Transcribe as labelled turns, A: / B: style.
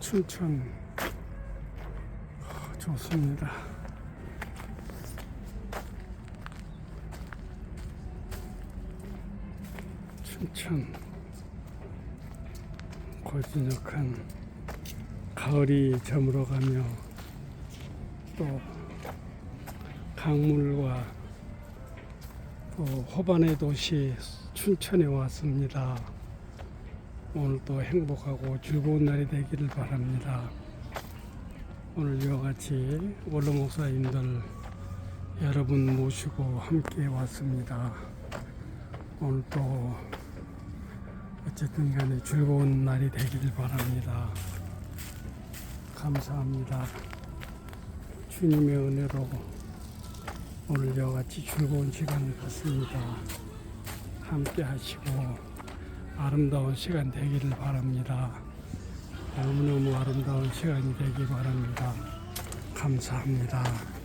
A: 춘천 좋습니다. 춘천 고즈넉한 가을이 저물어가며 또 강물과 또 호반의 도시 춘천에 왔습니다. 오늘도 행복하고 즐거운 날이 되기를 바랍니다. 오늘 이와 같이 원로 목사님들 여러분 모시고 함께 왔습니다. 오늘도 어쨌든 간에 즐거운 날이 되기를 바랍니다. 감사합니다. 주님의 은혜로 오늘 이와 같이 즐거운 시간을 갖습니다. 함께 하시고 아름다운 시간 되기를 바랍니다. 너무너무 아름다운 시간이 되기 바랍니다. 감사합니다.